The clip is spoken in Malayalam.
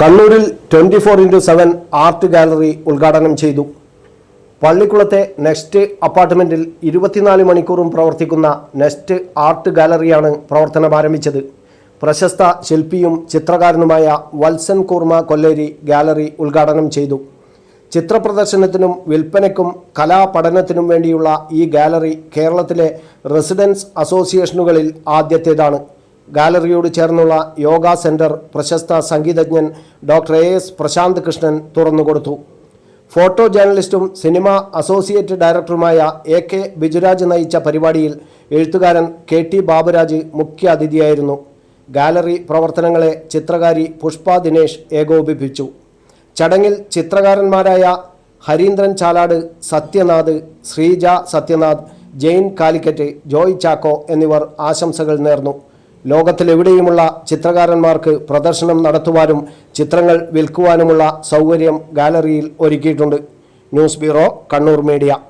കണ്ണൂരിൽ twenty four into seven art gallery ഉദ്ഘാടനം ചെയ്തു. പള്ളിക്കുളത്തെ നെക്സ്റ്റ് അപ്പാർട്ട്മെന്റിൽ ഇരുപത്തിനാല് മണിക്കൂറും പ്രവർത്തിക്കുന്ന നെക്സ്റ്റ് ആർട്ട് ഗാലറിയാണ് പ്രവർത്തനം ആരംഭിച്ചത്. പ്രശസ്ത ശില്പിയും ചിത്രകാരനുമായ വത്സൻ കൂർമ കൊല്ലേരി ഗാലറി ഉദ്ഘാടനം ചെയ്തു. ചിത്രപ്രദർശനത്തിനും വിൽപ്പനയ്ക്കും കലാപഠനത്തിനും വേണ്ടിയുള്ള ഈ ഗാലറി കേരളത്തിലെ റെസിഡൻസ് അസോസിയേഷനുകളിൽ ആദ്യത്തേതാണ്. ഗാലറിയോട് ചേർന്നുള്ള യോഗ സെന്റർ പ്രശസ്ത സംഗീതജ്ഞൻ doctor A S Prashanth Krishnan തുറന്നുകൊടുത്തു photo ജേർണലിസ്റ്റും സിനിമ അസോസിയേറ്റ് ഡയറക്ടറുമായ എ കെ ബിജുരാജ് നയിച്ച പരിപാടിയിൽ എഴുത്തുകാരൻ കെ ടി ബാബുരാജ് മുഖ്യ അതിഥിയായിരുന്നു. ഗാലറി പ്രവർത്തനങ്ങളെ ചിത്രകാരി പുഷ്പ ദിനേശ് ഏകോപിപ്പിച്ചു. ചടങ്ങിൽ ചിത്രകാരന്മാരായ ഹരീന്ദ്രൻ ചാലാട് സത്യനാഥ് ശ്രീജ സത്യനാഥ് ജെയിൻ കാലിക്കറ്റ് ജോയ് ചാക്കോ എന്നിവർ ആശംസകൾ നേർന്നു. ലോകത്തിലെവിടെയുമുള്ള ചിത്രകാരന്മാർക്ക് പ്രദർശനം നടത്തുവാനും ചിത്രങ്ങൾ വിൽക്കുവാനുമുള്ള സൗകര്യം ഗാലറിയിൽ ഒരുക്കിയിട്ടുണ്ട്. News bureau Kannur media.